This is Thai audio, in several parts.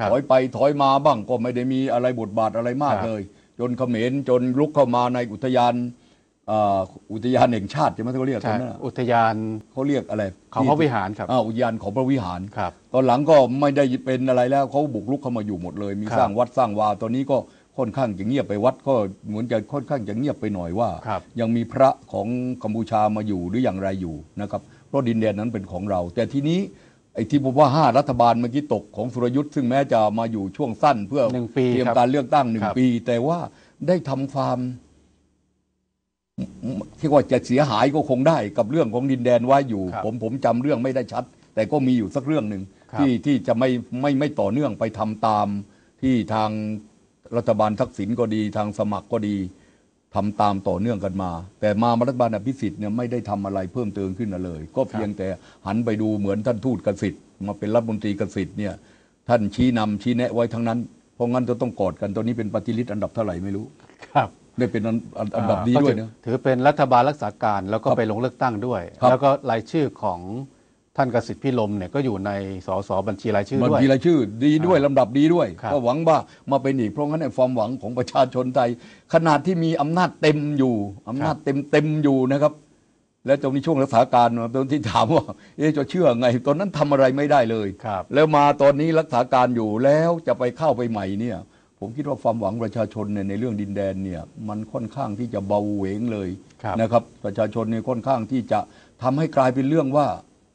ครับ ถอยไปถอยมาบ้างก็ไม่ได้มีอะไรบทบาทอะไรมากครับ เลย จนเขมรจนลุกเข้ามาในอุทยานอ่าอุทยานแห่งชาติใช่ไหมที่เขาเรียกใช่กันนะอุทยานเขาเรียกอะไรเขาพระวิหารครับ อ่าอุทยานของพระวิหาร ครับ ตอนหลังก็ไม่ได้เป็นอะไรแล้วเขาบุกลุกเข้ามาอยู่หมดเลย มีครับสร้างวัดสร้างวาตอนนี้ก็ค่อนข้างจะเงียบไปวัดก็เหมือนจะค่อนข้างจะเงียบไปหน่อยว่า ครับ ยังมีพระของกัมพูชามาอยู่หรืออย่างไรอยู่นะครับเพราะดินแดนนั้นเป็นของเรา แต่ทีนี้ไอ้ที่ผมว่าห้ารัฐบาลเมื่อกี้ตกของสุรยุทธ์ซึ่งแม้จะมาอยู่ช่วงสั้น เพื่อหนึ่งปีเตรียมครับการเลือกตั้งหนึ่งครับ ปี แต่ว่าได้ทำฟาร์มที่ว่าจะเสียหายก็คงได้กับเรื่องของดินแดนไว้อยู่ ครับผมผมจำเรื่องไม่ได้ชัด แต่ก็มีอยู่สักเรื่องหนึ่งครับ ที่ที่จะไม่ไม่ไม่ต่อเนื่องไปทำตามที่ทางรัฐบาลทักษิณก็ดีทางสมัครก็ดี ทำตามต่อเนื่องกันมา แต่มารัฐบาลอภิสิทธิ์เนี่ยไม่ได้ทำอะไรเพิ่มเติมขึ้นมาเลย ก็เพียงแต่หันไปดูเหมือนท่านทูตกสิทธิ์มาเป็นรัฐมนตรีกสิทธิ์เนี่ยท่านชี้นำชี้แนะไว้ทั้งนั้น เพราะงั้นจะต้องกอดกันตอนนี้เป็นปฏิริษีอันดับเท่าไหร่ไม่รู้ครับได้เป็นอันอันอันดับดีอ่าด้วยก็นะถือเป็นรัฐบาลรักษาการแล้วก็ครับไปลงเลือกตั้งด้วยครับแล้วก็รายชื่อของ ท่านกสิทธิ์พิลมเนี่ยก็อยู่ในสสบัญชีรายชื่อบัญด้วย ชีรายชื่อดีด้วยลำดับดีด้วย ครับ ก็หวังว่ามาเป็นอีกเพราะงั้นในความหวังของประชาชนไทย ขนาดที่มีอำนาจเต็มอยู่อำนาจเต็มเต็มอยู่นะครับ และตรงนี้ช่วงรักษาการตอนที่ถามว่าเอ๊ะจะเชื่อไง ตอนนั้นทำอะไรไม่ได้เลย ครับ แล้วมาตอนนี้รักษาการอยู่แล้วจะไปเข้าไปใหม่เนี่ย ผมคิดว่าความหวังประชาชนเนี่ยในเรื่องดินแดนเนี่ยมันค่อนข้างที่จะเบาเหวงเลยครับ นะครับ ประชาชนเนี่ยค่อนข้างที่จะทำให้กลายเป็นเรื่องว่า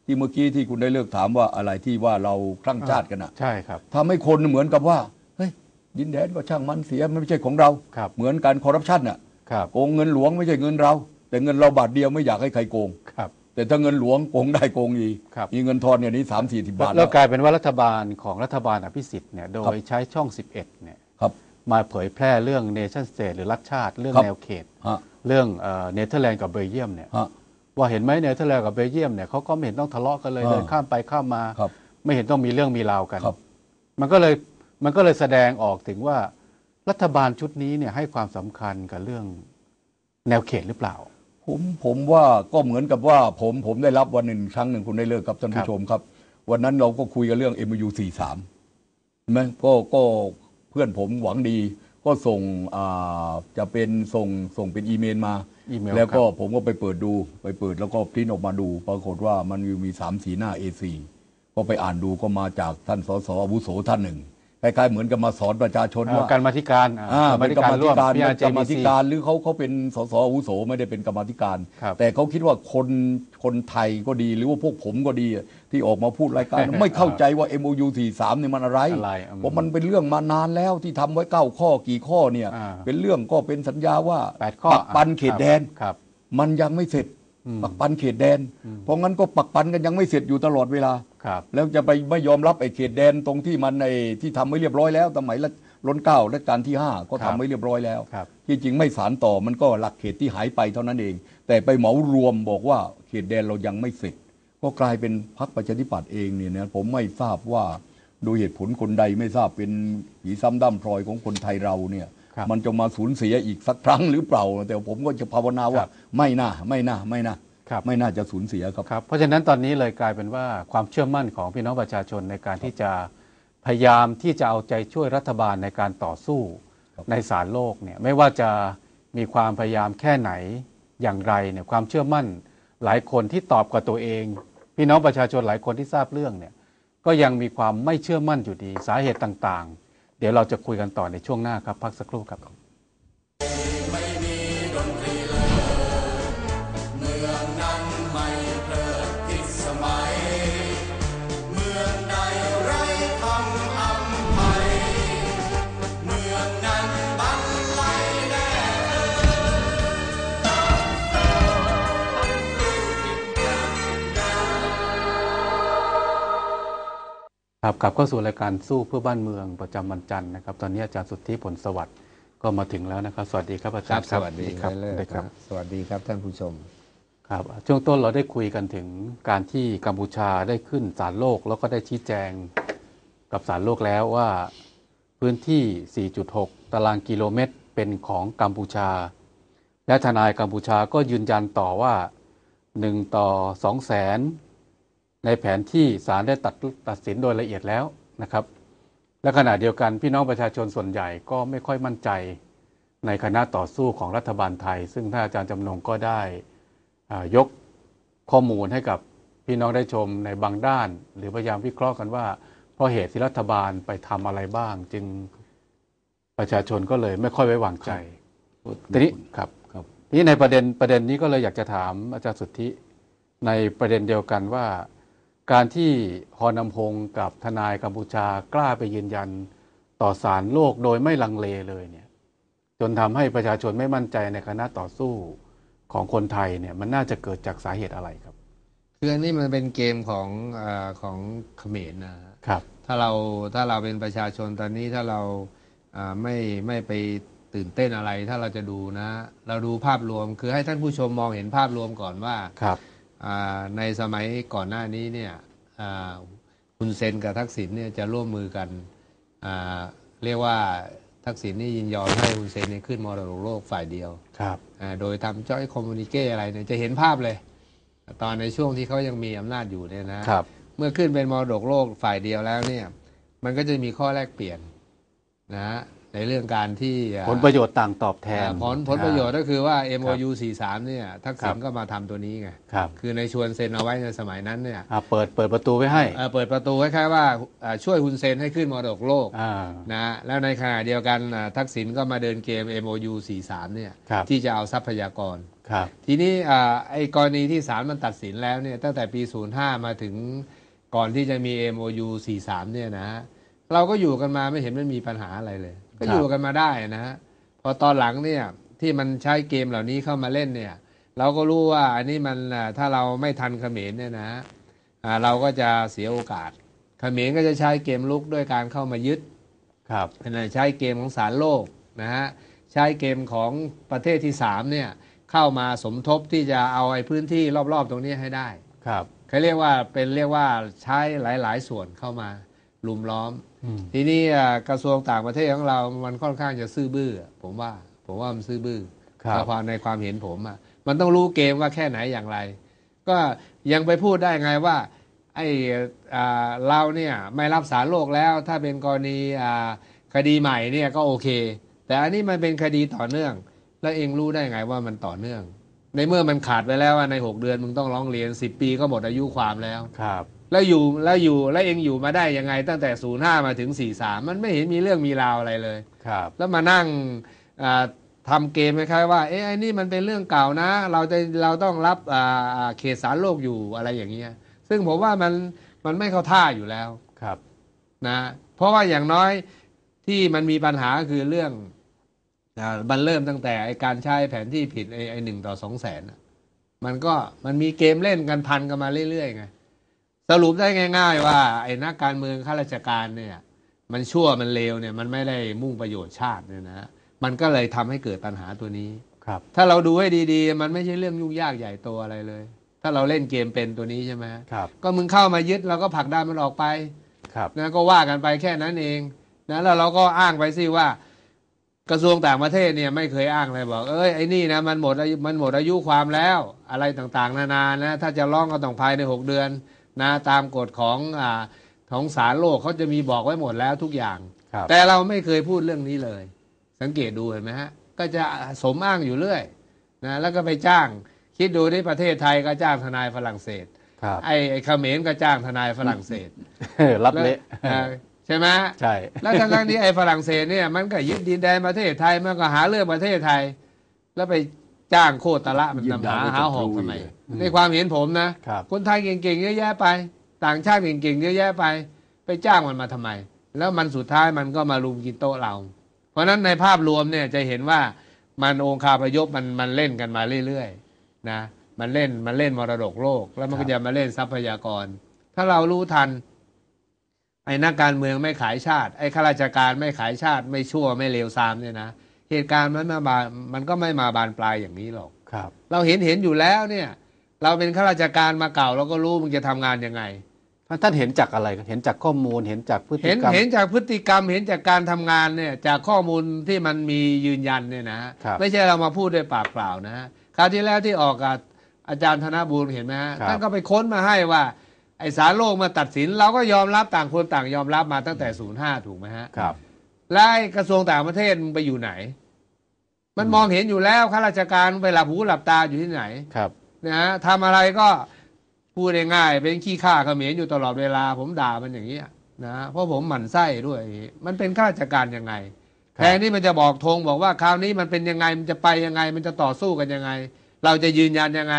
ที่เมื่อกี้ที่คุณได้เลิกถามว่าอะไรที่ว่าเราคลั่งชาติกันอะใช่ครับทำให้คนเหมือนกับว่าเฮ้ยดินแดนก็ช่างมันเสียมันไม่ใช่ของเราครับเหมือนการคอร์รัปชันน่ะครับโกงเงินหลวงไม่ใช่เงินเรา แต่เงินเราบาทเดียวไม่อยากให้ใครโกงครับแต่ถ้าเงินหลวงโกงได้โกงอีกครับมีเงินทอนอย่างนี้สามสี่สิบบาท แล้วกลายเป็นว่ารัฐบาลของรัฐบาลอภิสิทธิ์เนี่ยโดครัยบใช้ช่อง 11เนี่ยครับมาเผยแพร่เรื่องเนชั่นสเตทหรือรัฐชาติ เรื่องครับแนวเขตฮะเรื่องเนเธอร์แลนด์กับเบลเยียมเนี่ยฮะ ว่าเห็นไหมเนเธอร์แลนด์กับเบลเยียมเนี่ยเขาก็ไม่เห็นต้องทะเลาะกันเลยอ่าเดินข้ามไปข้ามมา ครับ ไม่เห็นต้องมีเรื่องมีราวกัน ครับ มันก็เลยมันก็เลยแสดงออกถึงว่ารัฐบาลชุดนี้เนี่ยให้ความสำคัญกับเรื่องแนวเขตหรือเปล่า ผมผมว่าก็เหมือนกับว่าผมผมได้รับวันหนึ่งครั้งหนึ่งคุณได้เลิกครับท่านครัผู้บชมครับ วันนั้นเราก็คุยกันเรื่อง MU 43ใช่ไหมก็ก็เพื่อนผมหวังดี ก็ส่งอ่าจะเป็นส่งส่งเป็นอีเมลมา อีเมลแล้วก็ครับผมก็ไปเปิดดูไปเปิดแล้วก็พิมพ์ออกมาดู ปรากฏว่ามันมีสามสีหน้า A4 ก็ไปอ่านดูก็มาจากท่านสสอาวุโสท่านหนึ่ง คล้ายๆเหมือนกับมาสอนประชาชนว่าการมาธิการอ่าอ่าเป็นกรรมาธิการร่วมเป็นกรรมาธิ PRJBC การหรือเขาเขาเป็นสสอาวุโสไม่ได้เป็นกรรมาธิการครับแต่เขาคิดว่าคนคนไทยก็ดีหรือว่าพวกผมก็ดีที่ออกมาพูดรายการไม่เข้าใจว่า MOU 43เนี่ยมันอะไรอะไรอืมเพราะมันเป็นเรื่องมานานแล้วที่ทำไว้เก้าข้อกี่ข้อเนี่ยอ่าเป็นเรื่องก็เป็นสัญญาว่าแปดข้อปักปันเขตแดนครับมันยังไม่เสร็จปักปันเขตแดน เพราะงั้นก็ปักปันกันยังไม่เสร็จอยู่ตลอดเวลา ครับแล้วจะไปไม่ยอมรับไอ้เขตแดนตรงที่มันในที่ทำไว้เรียบร้อยแล้วสมัยรัชล้นเกล้ารัชกาลที่ 5 ก็ครัทำบไว้เรียบร้อยแล้วครับที่จริงไม่สารต่อมันก็หลักเขตที่หายไปเท่านั้นเอง แต่ไปเหมารวมบอกว่าเขตแดนเรายังไม่เสร็จ ก็กลายเป็นพรรคประชาธิปัตย์เองเนี่ยนะผมไม่ทราบว่าโดยเหตุผลคนใดไม่ทราบเป็นผีซ้ำด้ำพลอยของคนไทยเราเนี่ยครับมันจะมาสูญเสียอีกสักครั้งหรือเปล่า แต่ผมก็จะภาวนาคว่ารับไม่น่าไม่น่าไม่น่าครับ ไม่น่าจะสูญเสียครับครับ เพราะฉะนั้นตอนนี้เลยกลายเป็นว่าความเชื่อมั่นของพี่น้องประชาชนในการที่จะพยายามที่จะเอาใจช่วยรัฐบาลในการต่อสู้ครับในศาลโลกเนี่ยไม่ว่าจะมีความพยายามแค่ไหนอย่างไรเนี่ยความเชื่อมั่นหลายคนที่ตอบกับตัวเอง พี่น้องประชาชนหลายคนที่ทราบเรื่องเนี่ยก็ยังมีความไม่เชื่อมั่นอยู่ดีสาเหตุต่างๆ เดี๋ยวเราจะคุยกันต่อในช่วงหน้าครับพักสักครู่ครับ ครับกลับเข้าสู่รายการสู้เพื่อบ้านเมืองประจำวันจันทร์นะครับ ตอนนี้อาจารย์สุทธิผลสวัสดิ์ก็มาถึงแล้วนะครับ สวัสดีครับอาคจารัรบย์สวัสดีครับเลิศได้ครับ สวัสดีครับท่านผู้ชมครับช่วงต้นเราได้คุยกันถึงการที่กัมพูชาได้ขึ้นศาลโลก แล้วก็ได้ชี้แจงกับศาลโลกแล้วว่าพื้นที่ 4.6 ตารางกิโลเมตรเป็นของกัมพูชา และทนายกัมพูชาก็ยืนยันต่อว่า 1 ต่อ2แสน ในแผนที่ศาลได้ตัดตัดสินโดยละเอียดแล้วนะครับ และขณะเดียวกันพี่น้องประชาชนส่วนใหญ่ก็ไม่ค่อยมั่นใจในคณะต่อสู้ของรัฐบาลไทย ซึ่งท่านอาจารย์จำนงก็ได้อ่ายกข้อมูลให้กับพี่น้องได้ชมในบางด้าน หรือพยายามวิเคราะห์กันว่า เพราะเหตุที่รัฐบาลไปทำอะไรบ้าง จึงประชาชนก็เลยไม่ค่อยไว้วางใจทีนี้ครับครับทีนี้ในประเด็นประเด็นนี้ก็เลยอยากจะถามอาจารย์สุทธิในประเด็นเดียวกันว่า การที่ฮอนำพงศ์กับทนายกัมพูชากล้าไปยืนยันต่อศาลโลกโดยไม่ลังเลเลยเนี่ยจนทำให้ประชาชนไม่มั่นใจในคณะต่อสู้ของคนไทยเนี่ยมันน่าจะเกิดจากสาเหตุอะไรครับ คืออันนี้มันเป็นเกมของอาของเขมรนะฮะครับ ถ้าเราถ้าเราเป็นประชาชนตอนนี้ถ้าเราอ่าไม่ไม่ไปตื่นเต้นอะไรถ้าเราจะดูนะ เราดูภาพรวมคือให้ท่านผู้ชมมองเห็นภาพรวมก่อนว่าครับอ่า ในสมัยก่อนหน้านี้เนี่ยอ่าคุณเซนกับทักษิณเนี่ยจะร่วมมือกันอ่าเรียกว่าทักษิณนี่ยินยอมให้คุณเซนเนี่ยขึ้นมรดกโลกฝ่ายเดียวครับอ่าโดยทำจ้อยคอมมูนิเกอะไรเนี่ยจะเห็นภาพเลย ตอนในช่วงที่เขายังมีอำนาจอยู่เนี่ยนะครับเมื่อขึ้นเป็นมรดกโลกฝ่ายเดียวแล้วเนี่ยมันก็จะมีข้อแลกเปลี่ยนนะฮะ ในเรื่องการที่อ่าผลประโยชน์ต่างตอบแทนอ่าผลผลประโยชน์ก็คือว่า MOU 43 เนี่ยทักษิณครับก็มาทำตัวนี้ไงครับคือในชวนเซ็นเอาไว้ในสมัยนั้นเนี่ยอ่าเปิดเปิดประตูไว้ให้เอ่อเปิดประตูคล้ายๆว่าอ่าช่วยฮุนเซนให้ขึ้นมรดกโลกอ่านะฮะแล้วในขณะเดียวกันอ่าทักษิณก็มาเดินเกม MOU 43 เนี่ยครับที่จะเอาทรัพยากรครับทีนี้อ่าไอ้กรณีที่ศาลมันตัดสินแล้วเนี่ยตั้งแต่ปี 05 มาถึงก่อนที่จะมี MOU 43 เนี่ยนะฮะเราก็อยู่กันมาไม่เห็นมันมีปัญหาอะไรเลย ก็อยู่กันมาได้นะฮะพอตอนหลังเนี่ยที่มันใช้เกมเหล่านี้เข้ามาเล่นเนี่ย เราก็รู้ว่าอันนี้มันอ่าถ้าเราไม่ทันเขมรเนี่ยนะฮะอ่าเราก็จะเสียโอกาสเขมรก็จะใช้เกมลุกด้วยการเข้ามายึดครับนะใช้เกมของสารโลกนะฮะใช้เกมของประเทศที่สามเนี่ยเข้ามาสมทบที่จะเอาไอ้พื้นที่รอบๆตรงนี้ให้ได้ครับเขาเรียกว่าเป็นเรียกว่าใช้หลาย ๆ ส่วนเข้ามาลุมล้อมอืม ทีนี้อ่ากระทรวงต่างประเทศของเรามันค่อนข้างจะซื่อบื้อผมว่า ผมว่ามันซื่อบื้อครับในความในความเห็นผมอะมันต้องรู้เกมว่าแค่ไหนอย่างไร ก็ยังไปพูดได้ไงว่า ไอ้อ่าเราเนี่ยไม่รับสารโลกแล้ว ถ้าเป็นกรณีอ่าคดีใหม่เนี่ยก็โอเค แต่อันนี้มันเป็นคดีต่อเนื่อง แล้วเองรู้ได้ไงว่ามันต่อเนื่อง ในเมื่อมันขาดไปแล้วว่าใน 6 เดือนมึงต้องร้องเรียน 10 ปีก็หมดอายุความแล้วครับ แล้วอยู่แล้วอยู่แล้วเองอยู่มาได้ยังไง ตั้งแต่05มาถึง43มันไม่เห็นมีเรื่องมีราวอะไรเลยครับ แล้วมานั่งอ่าทำเกมคล้ายๆว่าเอ๊ะไอ้นี่มันเป็นเรื่องเก่านะ เราจะเราต้องรับอ่าอ่าเขตสารโลกอยู่อะไรอย่างเงี้ยซึ่งผมว่ามันมันไม่เข้าท่าอยู่แล้วครับนะเพราะว่าอย่างน้อยที่มันมีปัญหาคือเรื่องอ่ามันเริ่มตั้งแต่ไอการใช้แผนที่ผิดไอไอหนึ่งต่อสองแสนน่ะมันก็มันมีเกมเล่นกันพันกันมาเรื่อยๆไง สรุปได้ง่าย ๆ ว่าไอ้นักการเมืองข้าราชการเนี่ย มันชั่วมันเลวเนี่ย มันไม่ได้มุ่งประโยชน์ชาติเนี่ยนะมันก็เลยทำให้เกิดปัญหาตัวนี้ครับ ถ้าเราดูให้ดีๆ มันไม่ใช่เรื่องยุ่งยากใหญ่โตอะไรเลย ถ้าเราเล่นเกมเป็นตัวนี้ใช่ไหมครับก็มึงเข้ามายึดเราก็ผลักดันมันออกไปครับนะก็ว่ากันไปแค่นั้นเองนะแล้วเราก็อ้างไปสิว่ากระทรวงต่างประเทศเนี่ยไม่เคยอ้างเลยบอก เอ้ยไอ้นี่นะมันหมดอายุมันหมดอายุความแล้ว อะไรต่างๆ นานานะ ถ้าจะร้องก็ต้องภายในหกเดือน นะตามกฎของอ่าของศาลโลกเขาจะมีบอกไว้หมดแล้วทุกอย่างครับแต่เราไม่เคยพูดเรื่องนี้เลย สังเกตดูเห็นไหมฮะ ก็จะสมอ้างอยู่เรื่อยนะแล้วก็ไปจ้าง คิดดูที่ประเทศไทยก็จ้างทนายฝรั่งเศสครับไอ้ไอ้เขมรก็จ้างทนายฝรั่งเศสรับเละเออใช่ไหมใช่แล้วทั้งทั้งที่ไอ้ฝรั่งเศสเนี่ยมันก็ยึดดินแดนประเทศไทยมันก็หาเรื่องประเทศไทย แล้วไป จ้างโคตรละมันยึดนำดาหาวไว้หากับหอกครูทำไมเลยในความเห็นผมนะครับคนไทยเก่งๆเยอะแยะไป ต่างชาติเก่งๆเยอะแยะไป ไปจ้างมันมาทำไม แล้วมันสุดท้ายมันก็มาลุมกินโต๊ะเรา เพราะฉะนั้นในภาพรวมเนี่ยจะเห็นว่ามันองคาพยพมันมันเล่นกันมาเรื่อยๆนะมันเล่นมันเล่นมรดกโลก แล้วมันก็จะมาเล่นทรัพยากร ถ้าเรารู้ทัน ไอ้นักการเมืองไม่ขายชาติ ไอ้ข้าราชการไม่ขายชาติ ไม่ชั่วไม่เลวทรามเนี่ยนะ เหตุการณ์มันมาบานมันก็ไม่มาบานปลายอย่างนี้หรอกครับ เราเห็นเห็นอยู่แล้วเนี่ย เราเป็นข้าราชการมาเก่าเราก็รู้มึงจะทำงานยังไงท่านท่านเห็นจากอะไรครับเห็นจากข้อมูลเห็นจากพฤติเห็นกรรมเห็นจากพฤติกรรมเห็นจากการทำงานเนี่ย จากข้อมูลที่มันมียืนยันเนี่ยนะฮะครับไม่ใช่เรามาพูดด้วยปากเปล่านะฮะคราวที่แล้วที่ออกกับอาจารย์ธนบูรณ์เห็นไหมฮะครับท่านก็ไปค้นมาให้ว่า ไอสารโลกมาตัดสิน เราก็ยอมรับต่างคนต่างยอมรับมาตั้งแต่ศูนย์ห้าถูกไหมฮะครับ แล้วไอ้กระทรวงต่างประเทศมันไปอยู่ไหน มันมองเห็นอยู่แล้วข้าราชการไปหลับหูหลับตาอยู่ที่ไหนครับนะฮะทำอะไรก็พูดง่ายๆเป็นขี้ข้าเขมรอยู่ตลอดเวลา ผมด่ามันอย่างนี้ยนะเพราะผมหมั่นไส้ด้วย มันเป็นข้าราชการยังไงครับแทนที่มันจะบอกธงบอกว่าคราวนี้มันเป็นยังไงมันจะไปยังไง มันจะต่อสู้กันยังไง เราจะยืนยันยังไง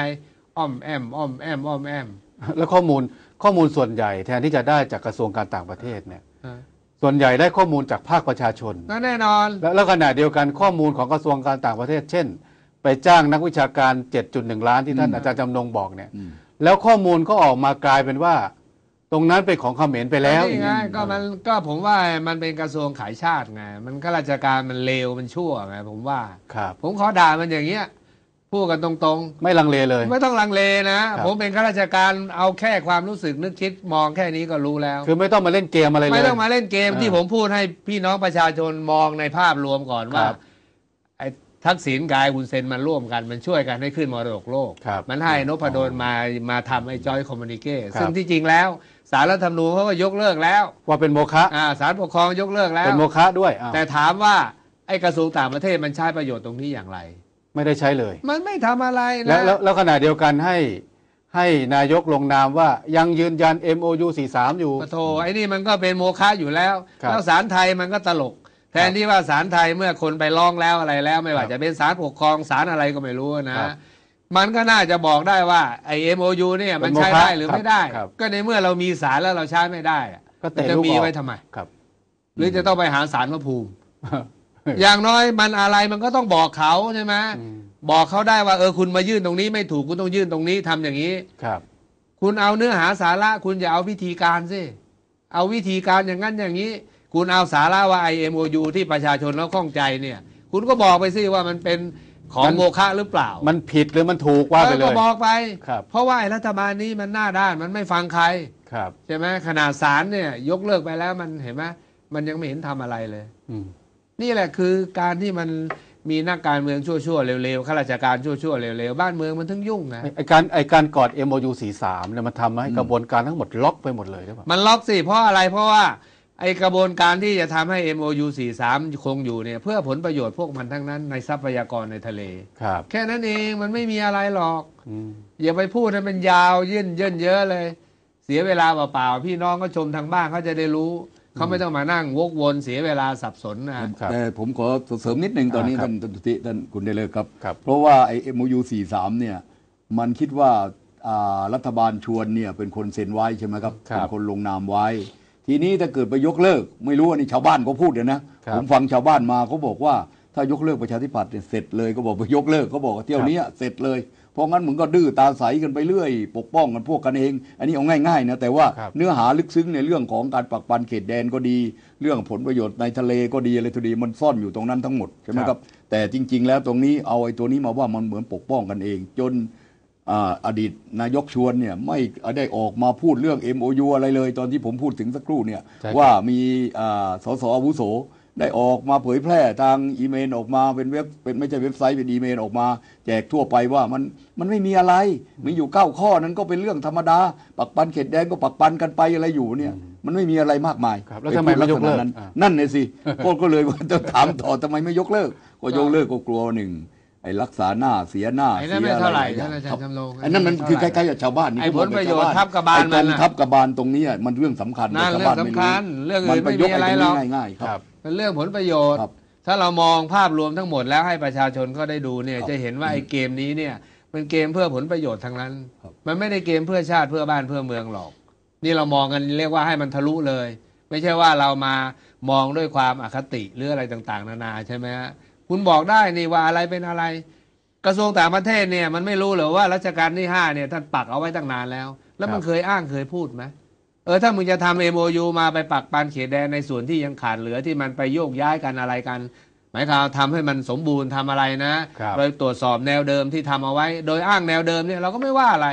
อ้อมแอมอ้อมแอมอ้อมแอมแล้วข้อมูลข้อมูลส่วนใหญ่แทนที่จะได้จากกระทรวงการต่างประเทศเนี่ยอ่า ส่วนใหญ่ได้ข้อมูลจากภาคประชาชนก็แน่นอน แล้วแล้วขณะเดียวกันข้อมูลของกระทรวงการต่างประเทศ เช่น ไปจ้างนักวิชาการ 7.1 ล้านที่ท่านอืมอาจารย์จำนงบอกเนี่ย อืม แล้วข้อมูลก็ออกมากลายเป็นว่า ตรงนั้นเป็นของเขมรไปแล้ว นี่ไงก็มันก็ผมว่ามันเป็นกระทรวงขายชาติไงมันข้าราชการมันเลวมันชั่วไงผมว่า ครับ ผมขอด่ามันอย่างเงี้ย พูดกันตรงไม่ลังเลเลย ๆ ไม่ต้องลังเลนะ ครับ ผมเป็นข้าราชการเอาแค่ความรู้สึกนึกคิดมองแค่นี้ก็รู้แล้ว คือไม่ต้องมาเล่นเกมอะไรเลย ไม่ต้องมาเล่นเกมอ่าที่ผมพูดให้พี่น้องประชาชนมองในภาพรวมก่อนว่าครับไอ้ทักษิณกายคุณเซนมันร่วมกัน มันช่วยกันให้ขึ้นมรดกโลก ครับมันให้นพดลมามาทำไอ้จอยคอมมูนิเกครับ ซึ่งที่จริงแล้วสารรัฐธรรมนูญเขาก็ยกเลิกแล้วว่าเป็นโมฆะอ่าสารปกครองยกเลิกแล้ว เป็นโมฆะด้วยอ้าวแต่ถามว่าไอ้กระทรวงต่างประเทศมันใช้ประโยชน์ตรงนี้อย่างไร ไม่ได้ใช้เลย มันไม่ทำอะไรแล้วนะแล้วแล้วขณะเดียวกันให้ให้นายกลงนามว่ายังยืนยัน MOU 43 อยู่ ปะโทไอ้นี่มันก็เป็นโมฆะอยู่แล้ว ครับแล้วสารไทยมันก็ตลก แทนที่ว่าสารไทยเมื่อคนไปร้องแล้วอะไรแล้ว ไม่ว่าครับจะเป็นสารปกครองสารอะไรก็ไม่รู้นะ ครับมันก็น่าจะบอกได้ว่าไอ้ MOU เนี่ยมันเป็นโมใช้ฆะได้หรือครับไม่ได้ ครับ ก็ในเมื่อเรามีสารแล้วเราใช้ไม่ได้อะก็มันเตะจะลูกมีออกไว้ทำไม ครับ หรือจะต้องไปหาสารพระภูมิ อย่างน้อยมันอะไรมันก็ต้องบอกเขาใช่ไหมอืมบอกเขาได้ว่าเออคุณมายื่นตรงนี้ไม่ถูกคุณต้องยื่นตรงนี้ทำอย่างนี้ครับ คุณเอาเนื้อหาสาระ คุณอย่าเอาวิธีการสิเอาวิธีการอย่างนั้นอย่างนี้ คุณเอาสาระว่า IMOU ที่ประชาชนแล้วข้องใจเนี่ย คุณก็บอกไปสิว่ามันเป็นของมันโมฆะหรือเปล่า มันผิดหรือมันถูกว่าไปออเลก็ยบอกไปครับเพราะว่าไอ้รัฐบาลนี้มันหน้าด้านมันไม่ฟังใครครับใช่ไหมขนาดศาลเนี่ย ยกเลิกไปแล้วมันเห็นไหมมันยังไม่เห็นทำอะไรเลย อืม นี่แหละคือการที่มันมีนักการเมืองชั่วๆเร็วๆข้าราชการชั่วๆเร็วๆบ้านเมืองมันถึงยุ่งนะไอ้ไอการไอการกอด MOU 43เนี่ยมันทำให้กระบวนการทั้งหมดล็อกไปหมดเลยหรือเปล่ามันล็อกสิเพราะอะไรเพราะว่าไอกระบวนการที่จะทำให้ MOU 43 คงอยู่เนี่ย เพื่อผลประโยชน์พวกมันทั้งนั้นในทรัพยากรในทะเลครับ แค่นั้นเองมันไม่มีอะไรหรอกอืมอย่าไปพูดให้มันยาวยื่นเยินเยอะเลย เสียเวลาเปล่าๆพี่น้องก็ชมทางบ้านเขาจะได้รู้ เขาไม่ต้องมานั่งวกวนเสียเวลาสับสนนะครับแต่ผมขอเสริมนิดนึงตอนนี้อ่าครับท่านท่านตุติท่านคุณได้เลยครับครับเพราะว่าไอ้ MOU 43เนี่ยมันคิดว่าอ่ารัฐบาลชวนเนี่ยเป็นคนเซ็นไว้ใช่ไหมครับครับเป็นคนลงนามไว้ ทีนี้ถ้าเกิดไปยกเลิก ไม่รู้อันนี้ชาวบ้านก็พูดเดี๋ยวนะครับผมฟังชาวบ้านมาเขาบอกว่า ถ้ายกเลิกประชาธิปัตย์เนี่ยเสร็จเลยก็บอกไปยกเลิกเขาบอกว่าเที่ยวนี้เสร็จเลย เพราะงั้นมึงก็ดื้อตาใสกันไปเรื่อย ปกป้องกันพวกกันเอง อันนี้เอาง่ายๆนะแต่ว่าครับเนื้อหาลึกซึ้งในเรื่องของการปักปันเขตแดนก็ดี เรื่องผลประโยชน์ในทะเลก็ดีอะไรทุดีมันซ่อนอยู่ตรงนั้นทั้งหมดใช่ไหมคครัรับบแต่จริง ๆ แล้วตรงนี้เอาไอ้ตัวนี้มาว่ามันเหมือนปกป้องกันเอง จนอ่าอดีตนายกชวนเนี่ยไม่ได้ออกมาพูดเรื่อง MOU อะไรเลย ตอนที่ผมพูดถึงสักครู่เนี่ยใช่ครับว่ามีอ่าสสอาวุโส ได้ออกมาเผยแพร่ทางอีเมลออกมาเป็นเว็บเป็นไม่ใช่เว็บไซต์เป็นอีเมลออกมา แจกทั่วไปว่ามันมันไม่มีอะไร มีอยู่เก้าข้อนั้นก็เป็นเรื่องธรรมดา ปักปันเขตแดนก็ปักปันกันไปอะไรอยู่เนี่ย มันไม่มีอะไรมากมายครับแล้วทำไมไม่ยกเลิกนั้นอ่านั่นเลยสิก็ก็เลยว่าจะถามต่อทำไมไม่ยกเลิก ก็ยกเลิกก็กลัวหนึ่งไอ้รักษาหน้าเสียหน้าไอ้นั่นเสีไม่ยเท่าไหร่ลอย่ท่านอาจารย์ครับจำลองไอ้นั่นมันคือคล้ายๆกับชาวบ้านนี่ไอ้เขาบกผลประโยชน์ชาวทับกบาลไอ้ตรงมันน่ะทับกระบาลตรงเนี้ยมันเรื่องสำคัญนั่นชาวเรื่บ้าองไม่สำคัญเรื่องมัอื่นไปไม่ยมีกอะไรไอ้ตหรรองกนี้ง่ายๆครับ เป็นเรื่องผลประโยชน์ครับถ้าเรามองภาพรวมทั้งหมดแล้วให้ประชาชนก็ได้ดูเนี่ยครับจะเห็นว่าไอ้เกมนี้เนี่ยมันเกมเพื่อผลประโยชน์ทั้งนั้นครับมันไม่ได้เกมเพื่อชาติเพื่อบ้านเพื่อเมืองหรอก นี่เรามองกันเรียกว่าให้มันทะลุเลย ไม่ใช่ว่าเรามามองด้วยความอคติหรืออะไรต่าง ๆ นานาใช่ไหมฮะคุณบอกได้นี่ว่าอะไรเป็นอะไร กระทรวงต่างประเทศเนี่ยมันไม่รู้เหรอว่ารัชกาลที่ห้าเนี่ยท่านปักเอาไว้ตั้งนานแล้ว แล้วมันครับเคยอ้างเคยพูดไหม เออถ้ามึงจะทำ MOU มาไปปักปันเขตแดนในส่วนที่ยังขาดเหลือที่มันไปโยกย้ายกันอะไรกัน หมายความทำให้มันสมบูรณ์ทำอะไรนะครับโดยตรวจสอบแนวเดิมที่ทำเอาไว้ โดยอ้างแนวเดิมเนี่ยเราก็ไม่ว่าอะไร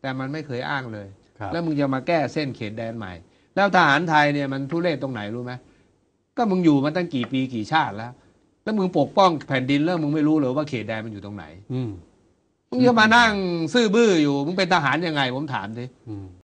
แต่มันไม่เคยอ้างเลยครับแล้วมึงจะมาแก้เส้นเขตแดนใหม่ แล้วทหารไทยเนี่ยมันทุเรศตรงไหนรู้ไหมก็มึงอยู่มาตั้งกี่ปีกี่ชาติแล้ว แล้วมึงปกป้องแผ่นดินแล้วมึงไม่รู้เหรอว่าเขตแดนมันอยู่ตรงไหน อืมมึงจะมานั่งซื่อบื้ออยู่มึงเป็นทหารยังไงผมถามสิอืม